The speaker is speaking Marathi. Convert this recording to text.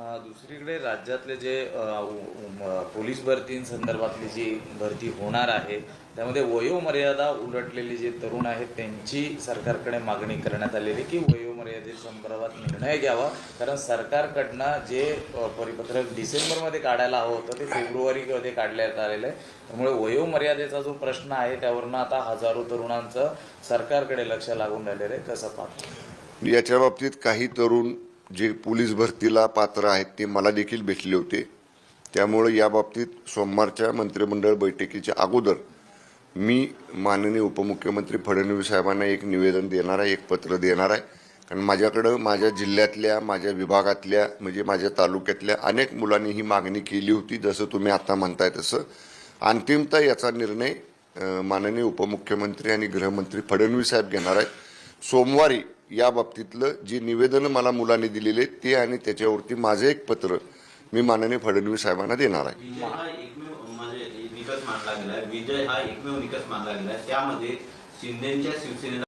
दुसरीकडे राज्यातले जे पोलीस भरतींसंदर्भातली जी भरती होणार आहे त्यामध्ये वयोमर्यादा उलटलेली जे तरुण आहेत त्यांची सरकारकडे मागणी करण्यात आलेली की वयोमर्यादेसंदर्भात निर्णय घ्यावा. कारण सरकारकडनं जे परिपत्रक डिसेंबरमध्ये काढायला हवं होतं ते फेब्रुवारीमध्ये काढण्यात आलेलं आहे. त्यामुळे वयोमर्यादेचा जो प्रश्न आहे त्यावरनं आता हजारो तरुणांचं सरकारकडे लक्ष लागून राहिलेलं आहे. कसं पाहतो? याच्या बाबतीत काही तरुण जे पोलीस भरतीला पात्र आहेत ते मला देखील भेटले होते. त्यामुळे या बाबतीत सोमवारच्या मंत्रिमंडळ बैठकीच्या अगोदर मी माननीय उपमुख्यमंत्री फडणवीस साहेबांना एक निवेदन देणार आहे एक पत्र देणार आहे. कारण माझ्याकडं माझ्या जिल्ह्यातल्या माझ्या विभागातल्या म्हणजे माझ्या तालुक्यातल्या अनेक मुलांनी ही मागणी केली होती जसं तुम्ही आता म्हणताय तसं. अंतिमतः याचा निर्णय माननीय उपमुख्यमंत्री आणि गृहमंत्री फडणवीस साहेब घेणार आहेत. सोमवारी या बाबतीतलं जी निवेदनं मला मुलांनी दिलेले ते आणि त्याच्यावरती माझं एक पत्र मी माननीय फडणवीस साहेबांना देणार आहे. विजय हा एकमेव निकष मानला गेला विजय हा एकमेव निकष मानला गेलाय. त्यामध्ये शिंदेच्या शिवसेनेला